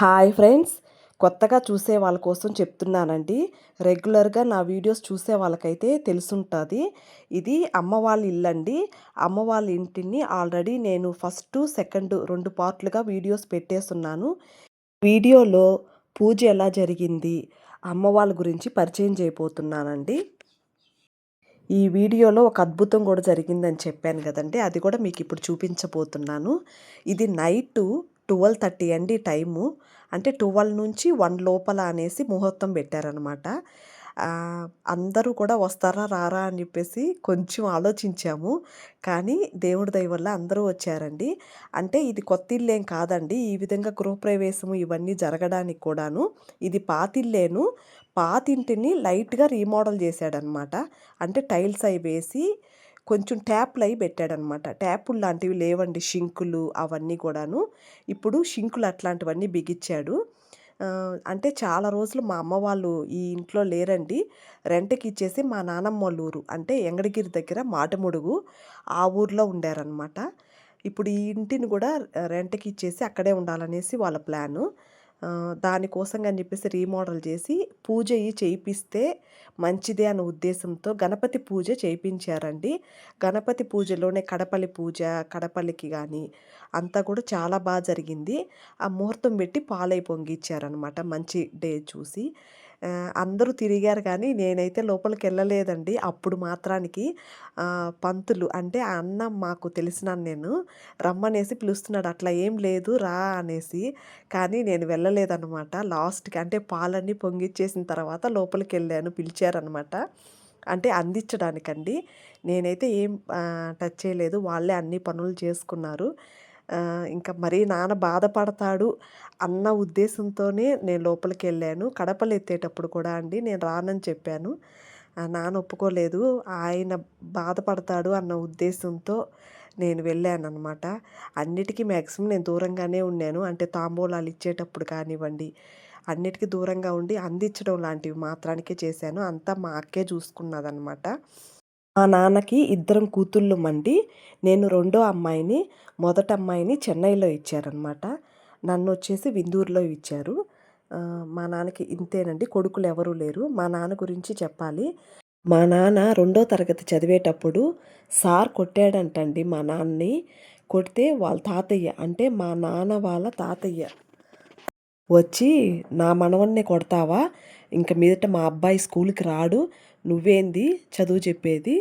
Hi friends. కొత్తగా చూసే వాళ్ళ కోసం చెప్తున్నానండి. రెగ్యులర్గా నా వీడియోస్ చూసే వాళ్ళకైతే తెలుసుంటుంది. ఇది అమ్మ వాళ్ళ ఇల్లండి. అమ్మ వాళ్ళ ఇంటిని ఆల్రెడీ నేను ఫస్ట్ సెకండ్ రెండు పార్ట్లుగా వీడియోస్ పెట్టేస్తున్నాను. వీడియోలో పూజ ఎలా జరిగింది అమ్మ వాళ్ళ గురించి పరిచయం చేయబోతున్నానండి. ఈ వీడియోలో ఒక అద్భుతం కూడా జరిగిందని చెప్పాను కదండి. అది కూడా మీకు ఇప్పుడు చూపించబోతున్నాను. ఇది నైటు ట్వెల్వ్ థర్టీ అండి టైము. అంటే ట్వెల్వ్ నుంచి వన్ లోపల అనేసి ముహూర్తం పెట్టారనమాట అందరూ కూడా వస్తారా రారా అని చెప్పేసి కొంచెం ఆలోచించాము. కానీ దేవుడి దయ వల్ల అందరూ వచ్చారండి. అంటే ఇది కొత్త ఇల్లేం కాదండి. ఈ విధంగా గృహప్రవేశము ఇవన్నీ జరగడానికి కూడాను ఇది పాతిల్లేను పాతింటిని లైట్గా రీమోడల్ చేశాడనమాట అంటే టైల్స్ అవి వేసి కొంచెం ట్యాప్లు అవి పెట్టాడనమాట. ట్యాపులు లాంటివి లేవండి షింకులు అవన్నీ కూడాను. ఇప్పుడు షింకులు అట్లాంటివన్నీ బిగించాడు. అంటే చాలా రోజులు మా అమ్మ వాళ్ళు ఈ ఇంట్లో లేరండి. రెంట్కి ఇచ్చేసి మా నానమ్మ వాళ్ళ ఊరు అంటే ఎంగడగిరి దగ్గర మాటముడుగు ఆ ఊర్లో ఉండారనమాట. ఇప్పుడు ఈ ఇంటిని కూడా రెంట్కి ఇచ్చేసి అక్కడే ఉండాలనేసి వాళ్ళ ప్లాను. దానికోసం అని చెప్పేసి రీమోడల్ చేసి పూజ చేయిపిస్తే మంచిదే అనే ఉద్దేశంతో గణపతి పూజ చేయించారండి గణపతి పూజలోనే కడపలి పూజ కడపలికి కానీ అంతా కూడా చాలా బాగా జరిగింది. ఆ ముహూర్తం పెట్టి పాలై పొంగిచ్చారనమాట మంచి డే చూసి. అందరూ తిరిగారు కానీ నేనైతే లోపలికి వెళ్ళలేదండి అప్పుడు మాత్రానికి పంతులు అంటే అన్న మాకు తెలిసిన నేను. రమ్మనేసి పిలుస్తున్నాడు. అట్లా ఏం లేదు రా అనేసి. కానీ నేను వెళ్ళలేదన్నమాట. లాస్ట్కి అంటే పాలన్నీ పొంగిచ్చేసిన తర్వాత లోపలికి వెళ్ళాను పిలిచారనమాట అంటే అందించడానికండి. నేనైతే ఏం టచ్ చేయలేదు. వాళ్ళే అన్ని పనులు చేసుకున్నారు. ఇంకా మరీ నాన్న బాధపడతాడు అన్న ఉద్దేశంతోనే నేను లోపలికి వెళ్ళాను కడపలు ఎత్తేటప్పుడు కూడా అండి నేను రానని చెప్పాను. నాన్న ఒప్పుకోలేదు. ఆయన బాధపడతాడు అన్న ఉద్దేశంతో నేను వెళ్ళాను అనమాట అన్నిటికీ మ్యాక్సిమం నేను దూరంగానే ఉన్నాను. అంటే తాంబూలాలు ఇచ్చేటప్పుడు కానివ్వండి అన్నిటికీ దూరంగా ఉండి అందించడం లాంటివి మాత్రానికే చేశాను. అంతా మా అక్కే చూసుకున్నదనమాట మా నాన్నకి ఇద్దరం కూతుళ్ళు మండి. నేను రెండో అమ్మాయిని మొదట అమ్మాయిని చెన్నైలో ఇచ్చారనమాట నన్ను వచ్చేసి విందూరులో ఇచ్చారు. మా నాన్నకి ఇంతేనండి కొడుకులు ఎవరూ లేరు. మా నాన్న గురించి చెప్పాలి. మా నాన్న రెండో తరగతి చదివేటప్పుడు సార్ కొట్టాడంటండి మా నాన్నని. కొడితే వాళ్ళ తాతయ్య అంటే మా నాన్న వాళ్ళ తాతయ్య. వచ్చి నా మనవన్నే కొడతావా? ఇంక మీదట మా అబ్బాయి స్కూల్కి రాడు. నువ్వేంది? చదువు చెప్పేది.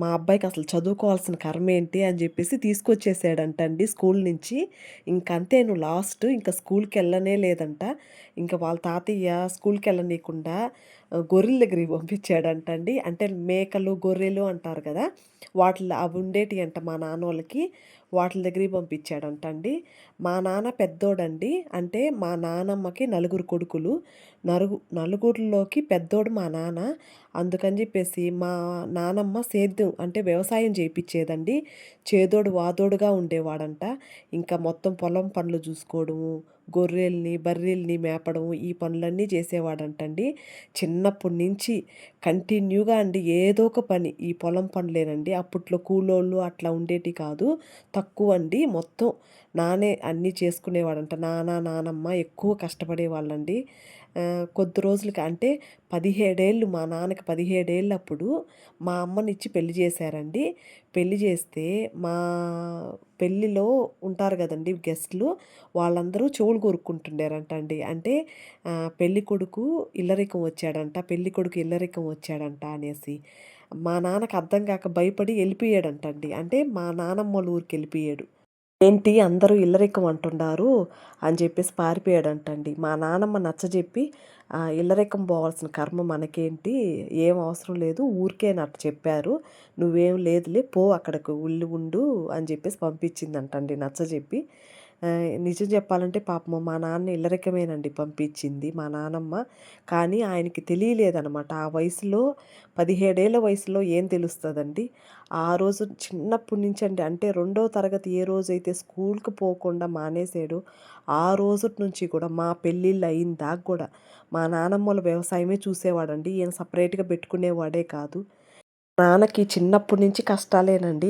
మా అబ్బాయికి అసలు చదువుకోవాల్సిన కర్మ ఏంటి అని చెప్పేసి తీసుకొచ్చేసాడంటండి స్కూల్ నుంచి. ఇంకంతే నువ్వు లాస్ట్ ఇంకా స్కూల్కి వెళ్ళనే లేదంట. ఇంకా వాళ్ళ తాతయ్య స్కూల్కి వెళ్ళనీయకుండా గొర్రెల దగ్గరికి పంపించాడంటండి. అంటే మేకలు గొర్రెలు అంటారు కదా వాటిలో అవి ఉండేటి అంట మా నాన్న వాళ్ళకి వాటి దగ్గరికి పంపించాడంటండి. మా నాన్న పెద్దోడండి. అంటే మా నానమ్మకి నలుగురు కొడుకులు. నలుగు నలుగురిలోకి పెద్దోడు మా నాన్న. అందుకని చెప్పేసి మా నానమ్మ సేద్యం అంటే వ్యవసాయం చేయించేదండి చేదోడు వాదోడుగా ఉండేవాడంట. ఇంకా మొత్తం పొలం పనులు చూసుకోవడము గొర్రెల్ని బర్రెల్ని మేపడం ఈ పనులన్నీ చేసేవాడంటండి. చిన్నప్పటి నుంచి కంటిన్యూగా అండి ఏదో ఒక పని ఈ పొలం పనులేనండి అప్పట్లో కూలోళ్ళు అట్లా ఉండేటి కాదు. తక్కువ అండి మొత్తం నానే అన్నీ చేసుకునేవాడంట. నాన్న నానమ్మ ఎక్కువ కష్టపడేవాళ్ళండి. కొద్ది రోజులకి అంటే పదిహేడేళ్ళు మా నాన్నకి పదిహేడేళ్ళప్పుడు మా అమ్మనిచ్చి పెళ్ళి చేశారండి. పెళ్ళి చేస్తే మా పెళ్ళిలో ఉంటారు కదండి గెస్ట్లు వాళ్ళందరూ చెవులు కొరుక్కుంటుండారంట అండి అంటే పెళ్ళి కొడుకు ఇల్లరికం వచ్చాడంట పెళ్ళి కొడుకు ఇల్లరికం వచ్చాడంట అనేసి. మా నాన్నకు అర్థం కాక భయపడి వెళ్ళిపోయాడంటండి. అంటే మా నానమ్మ ఊరికి వెళ్ళిపోయాడు. ఏంటి అందరూ ఇల్లరికం అంటున్నారు అని చెప్పేసి పారిపోయాడంటండి. మా నానమ్మ నచ్చజెప్పి ఇల్లరికం పోవాల్సిన కర్మ మనకేంటి? ఏం అవసరం లేదు ఊరికే నాకు చెప్పారు. నువ్వేం లేదులే పో అక్కడికి ఉల్లి ఉండు అని చెప్పేసి పంపించిందంటండి నచ్చజెప్పి. నిజం చెప్పాలంటే పాపం మా నాన్న ఇల్లరికమేనండి పంపించింది మా నానమ్మ. కానీ ఆయనకి తెలియలేదనమాట ఆ వయసులో పదిహేడేళ్ళ వయసులో ఏం తెలుస్తుందండి? ఆ రోజు చిన్నప్పటి నుంచి అండి అంటే రెండో తరగతి ఏ రోజైతే స్కూల్కి పోకుండా మానేసాడు ఆ రోజు నుంచి కూడా మా పెళ్ళిళ్ళు అయిన దాకా కూడా మా నానమ్మల వ్యవసాయమే చూసేవాడండి. ఈయన సపరేట్గా పెట్టుకునేవాడే కాదు. నాన్నకి చిన్నప్పటి నుంచి కష్టాలేనండి.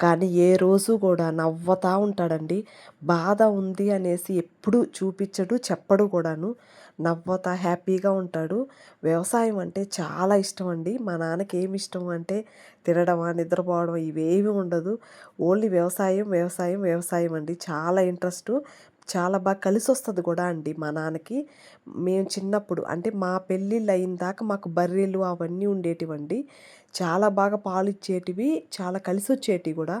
కానీ ఏ రోజు కూడా నవ్వుతూ ఉంటాడండి. బాధ ఉంది అనేసి ఎప్పుడు చూపించడు చెప్పడు కూడాను. నవ్వుతా హ్యాపీగా ఉంటాడు. వ్యవసాయం అంటే చాలా ఇష్టం అండి మా నాన్నకి ఏమి ఇష్టం అంటే తినడమా నిద్రపోవడం ఇవేమి ఉండదు. ఓన్లీ వ్యవసాయం వ్యవసాయం వ్యవసాయం అండి. చాలా ఇంట్రెస్ట్. చాలా బాగా కలిసి వస్తుంది కూడా అండి మా నాన్నకి. మేము చిన్నప్పుడు అంటే మా పెళ్ళిళ్ళు అయిన దాకా మాకు బర్రెలు అవన్నీ ఉండేటివండి. చాలా బాగా పాలు ఇచ్చేటివి చాలా కలిసి వచ్చేటివి కూడా.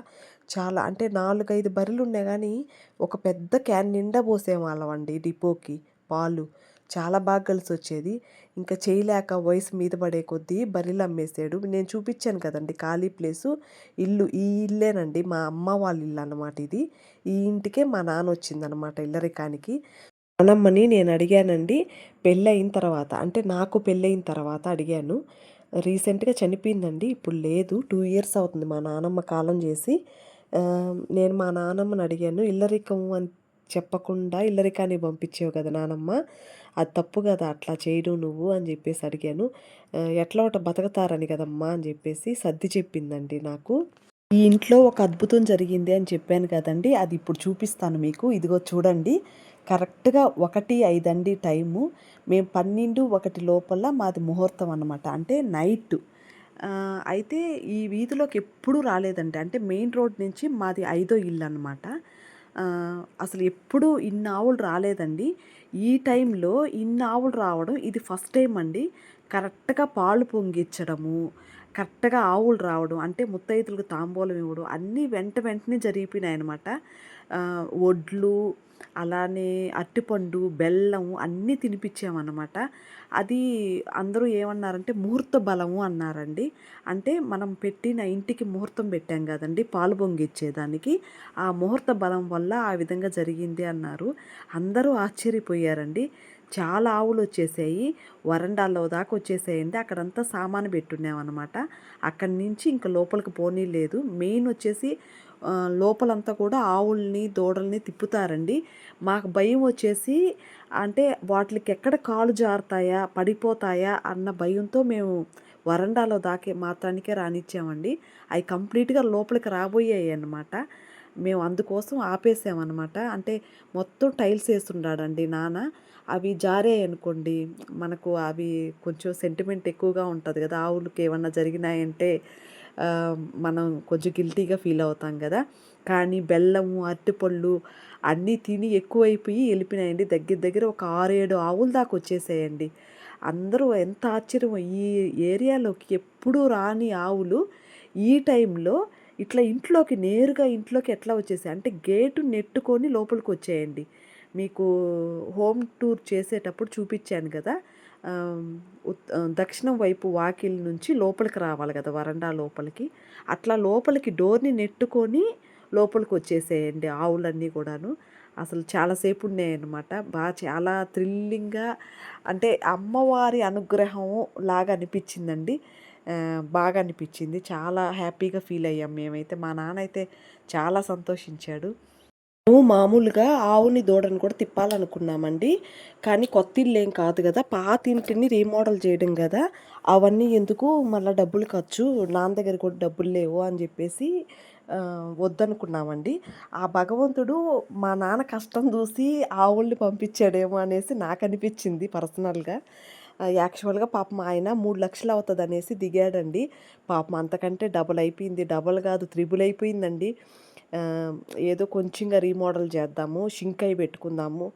చాలా అంటే నాలుగైదు బర్రెలు ఉన్నాయి కానీ ఒక పెద్ద క్యాన్ నిండా పోసేవాళ్ళం అండి డిపోకి పాలు. చాలా బాగా కలిసి వచ్చేది ఇంకా చేయలేక వయసు మీద పడే కొద్దీ బర్రెలు అమ్మేసాడు. నేను చూపించాను కదండి ఖాళీ ప్లేసు ఇల్లు. ఈ ఇల్లేనండి మా అమ్మ వాళ్ళ ఇల్లు అనమాట ఇది. ఈ ఇంటికే మా నాన్న వచ్చిందనమాట ఇల్లరికానికి. నానమ్మని నేను అడిగానండి పెళ్ళయిన తర్వాత అంటే నాకు పెళ్ళయిన తర్వాత అడిగాను. రీసెంట్గా చనిపోయిందండి ఇప్పుడు లేదు టూ ఇయర్స్ అవుతుంది మా నానమ్మ కాలం చేసి. నేను మా నానమ్మని అడిగాను ఇల్లరికం అని చెప్పకుండా ఇల్లరికాని పంపించావు కదా నానమ్మ. అది తప్పు కదా అట్లా చేయడం నువ్వు అని చెప్పేసి అడిగాను. ఎట్లా ఒకటి బతకతారని కదమ్మా అని చెప్పేసి సర్ది చెప్పిందండి నాకు. ఈ ఇంట్లో ఒక అద్భుతం జరిగింది అని చెప్పాను కదండి అది ఇప్పుడు చూపిస్తాను మీకు. ఇదిగో చూడండి కరెక్ట్గా ఒకటి ఐదండి టైము. మేము పన్నెండు ఒకటి లోపల మాది ముహూర్తం అనమాట అంటే నైట్. అయితే ఈ వీధిలోకి ఎప్పుడూ రాలేదండి అంటే మెయిన్ రోడ్ నుంచి మాది ఐదో ఇల్లు అనమాట అసలు ఎప్పుడూ ఇన్ని ఆవులు రాలేదండి. ఈ టైంలో ఇన్ని ఆవులు రావడం ఇది ఫస్ట్ టైం అండి. కరెక్ట్గా పాలు పొంగిచ్చడము కరెక్ట్గా ఆవులు రావడం అంటే ముత్తైదులకు తాంబూలం ఇవ్వడం అన్నీ వెంట వెంటనే జరిగిపోయినాయి అనమాట వడ్లు అలానే అరటిపండు బెల్లం అన్నీ తినిపించామన్నమాట అది అందరూ ఏమన్నారంటే ముహూర్త బలము అన్నారండి. అంటే మనం పెట్టిన ఇంటికి ముహూర్తం పెట్టాం కదండి పాలు పొంగిచ్చేదానికి. ఆ ముహూర్త బలం వల్ల ఆ విధంగా జరిగింది అన్నారు. అందరూ ఆశ్చర్యపోయారండి. చాలా ఆవులు వచ్చేసాయి. వరండాల్లో దాకా వచ్చేసాయండి. అక్కడంతా సామాను పెట్టున్నామన్నమాట. అక్కడి నుంచి ఇంకా లోపలికి పోనీ లేదు మెయిన్ వచ్చేసి లోపలంతా కూడా ఆవుల్ని దూడల్ని తిప్పుతారండి. మాకు భయం వచ్చేసి అంటే వాటికి ఎక్కడ కాలు జారుతాయా పడిపోతాయా అన్న భయంతో మేము వరండాలో దాకే మాత్రానికే రానిచ్చామండి. అవి కంప్లీట్గా లోపలికి రాబోయాయి అన్నమాట మేము అందుకోసం ఆపేసామన్నమాట. అంటే మొత్తం టైల్స్ వేస్తున్నాడండి నాన్న. అవి జారాయి అనుకోండి మనకు అవి కొంచెం సెంటిమెంట్ ఎక్కువగా ఉంటుంది కదా. ఆవులకి ఏమన్నా జరిగినాయంటే మనం కొంచెం గిల్టీగా ఫీల్ అవుతాం కదా. కానీ బెల్లము అరటిపళ్ళు అన్నీ తిని ఎక్కువైపోయి వెళ్ళిపోయినాయండి. దగ్గర దగ్గర ఒక ఆరు ఏడు ఆవుల దాకా వచ్చేసాయండి. అందరూ ఎంత ఆశ్చర్యం. ఈ ఏరియాలోకి ఎప్పుడూ రాని ఆవులు ఈ టైంలో ఇట్లా ఇంట్లోకి నేరుగా ఇంట్లోకి ఎట్లా వచ్చేసాయి? అంటే గేటు నెట్టుకొని లోపలికి వచ్చేయండి. మీకు హోమ్ టూర్ చేసేటప్పుడు చూపించాను కదా. దక్షిణం వైపు వాకిల్ నుంచి లోపలికి రావాలి కదా వరండా లోపలికి. అట్లా లోపలికి డోర్ని నెట్టుకొని లోపలికి వచ్చేసేయండి ఆవులన్నీ కూడాను. అసలు చాలాసేపు ఉన్నాయన్నమాట. బాగా చాలా థ్రిల్లింగ్గా అంటే అమ్మవారి అనుగ్రహం లాగా అనిపించిందండి. బాగా అనిపించింది చాలా హ్యాపీగా ఫీల్ అయ్యాం మేమైతే. మా నాన్న అయితే చాలా సంతోషించాడు. మేము మామూలుగా ఆవుని దూడను కూడా తిప్పాలనుకున్నామండి. కానీ కొత్త ఇల్లు ఏం కాదు కదా. పాత ఇంటిని రీమోడల్ చేయడం కదా. అవన్నీ ఎందుకు మళ్ళీ డబ్బులు ఖర్చు నాన్న దగ్గర కూడా డబ్బులు లేవు అని చెప్పేసి వద్దనుకున్నామండి. ఆ భగవంతుడు మా నాన్న కష్టం చూసి ఆవుల్ని పంపించాడేమో అనేసి నాకు అనిపించింది పర్సనల్గా. యాక్చువల్గా పాపం ఆయన మూడు లక్షలు అవుతుంది అనేసి దిగాడండి. పాపం అంతకంటే డబుల్ అయిపోయింది. డబుల్ కాదు త్రిబుల్ అయిపోయిందండి. ఏదో కొంచెంగా రీమోడల్ చేద్దాము షింక్ అయి పెట్టుకుందాము.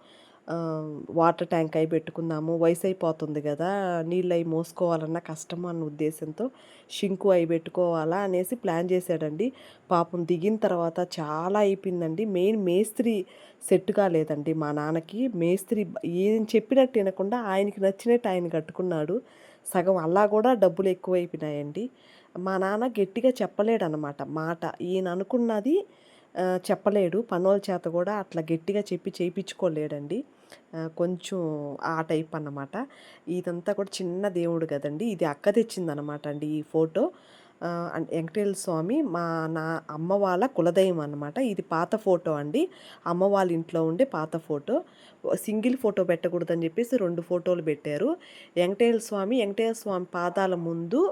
వాటర్ ట్యాంక్ అయి పెట్టుకుందాము వయసు అయిపోతుంది కదా నీళ్ళు అవి మోసుకోవాలన్న కష్టం అన్న ఉద్దేశంతో షింకు అయి పెట్టుకోవాలా అనేసి ప్లాన్ చేశాడండి. పాపం దిగిన తర్వాత చాలా అయిపోయిందండి. మెయిన్ మేస్త్రి సెట్ కాలేదండి మా నాన్నకి. మేస్త్రి ఏం చెప్పినట్టు వినకుండా ఆయనకి నచ్చినట్టు ఆయన కట్టుకున్నాడు. సగం అలా కూడా డబ్బులు ఎక్కువైపోయినాయండి. మా నాన్న గట్టిగా చెప్పలేడనమాట మాట ఈయన అనుకున్నది చెప్పలేడు. పనోళ్ళ చేత కూడా అట్లా గట్టిగా చెప్పి చేయించుకోలేడండి. కొంచెం ఆ టైప్ అన్నమాట. ఇదంతా కూడా చిన్న దేవుడు కదండి. ఇది అక్క తెచ్చిందనమాట అండి ఈ ఫోటో. వెంకటేశ్వర స్వామి మా నా అమ్మ వాళ్ళ కులదైవం అనమాట ఇది పాత ఫోటో అండి. అమ్మ వాళ్ళ ఇంట్లో ఉండే పాత ఫోటో. సింగిల్ ఫోటో పెట్టకూడదని చెప్పేసి రెండు ఫోటోలు పెట్టారు. వెంకటేశ్వర స్వామి వెంకటేశ్వర స్వామి పాదాల ముందు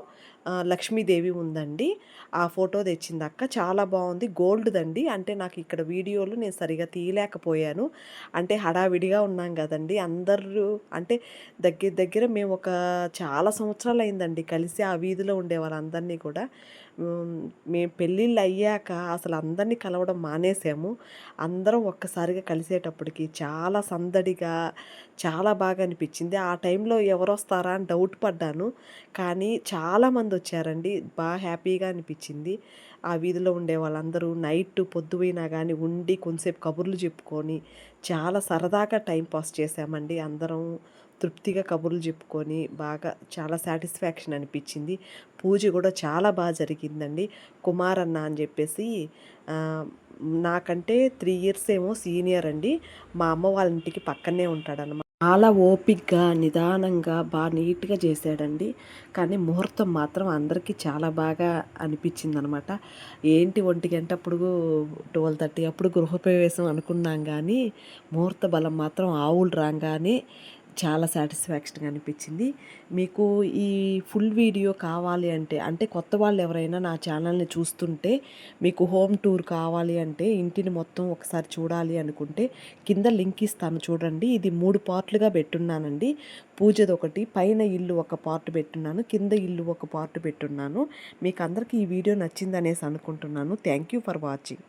లక్ష్మీదేవి ఉందండి. ఆ ఫోటో తెచ్చింది అక్క చాలా బాగుంది. గోల్డ్దండి. అంటే నాకు ఇక్కడ వీడియోలు నేను సరిగా తీయలేకపోయాను. అంటే హడావిడిగా ఉన్నాం కదండి. అందరూ అంటే దగ్గర దగ్గర మేము ఒక చాలా సంవత్సరాలు అయిందండి కలిసి ఆ వీధిలో ఉండే వాళ్ళందరినీ కూడా. మేము పెళ్ళిళ్ళు అయ్యాక అసలు అందరినీ కలవడం మానేసాము. అందరం ఒక్కసారిగా కలిసేటప్పటికి చాలా సందడిగా చాలా బాగా అనిపించింది. ఆ టైంలో ఎవరు వస్తారా అని డౌట్ పడ్డాను. కానీ చాలామంది వచ్చారండి. బాగా హ్యాపీగా అనిపించింది. ఆ వీధిలో ఉండే వాళ్ళందరూ నైట్ పొద్దుపోయినా కానీ ఉండి కొంతసేపు కబుర్లు చెప్పుకొని చాలా సరదాగా టైం పాస్ చేసామండి అందరం. తృప్తిగా కబుర్లు చెప్పుకొని బాగా చాలా సాటిస్ఫాక్షన్ అనిపించింది. పూజ కూడా చాలా బాగా జరిగిందండి. కుమారన్న అని చెప్పేసి నాకంటే త్రీ ఇయర్స్ ఏమో సీనియర్ అండి. మా అమ్మ వాళ్ళ ఇంటికి పక్కనే ఉంటాడనమాట చాలా ఓపిక్గా నిదానంగా బాగా నీట్గా చేశాడండి. కానీ ముహూర్తం మాత్రం అందరికీ చాలా బాగా అనిపించింది అనమాట ఏంటి ఒంటి గంట అప్పుడు ట్వెల్వ్ థర్టీ అప్పుడు గృహప్రవేశం అనుకున్నాం కానీ ముహూర్త బలం మాత్రం ఆవులు రాగానే చాలా సాటిస్ఫాక్షన్గా అనిపించింది. మీకు ఈ ఫుల్ వీడియో కావాలి అంటే అంటే కొత్త వాళ్ళు ఎవరైనా నా ఛానల్ని చూస్తుంటే మీకు హోమ్ టూర్ కావాలి అంటే ఇంటిని మొత్తం ఒకసారి చూడాలి అనుకుంటే కింద లింక్ ఇస్తాను చూడండి. ఇది మూడు పార్ట్లుగా పెట్టున్నానండి. పూజది ఒకటి పైన ఇల్లు ఒక పార్ట్ పెట్టున్నాను కింద ఇల్లు ఒక పార్ట్ పెట్టున్నాను. మీకు అందరికీ ఈ వీడియో నచ్చిందనేసి అనుకుంటున్నాను. Thank you for watching.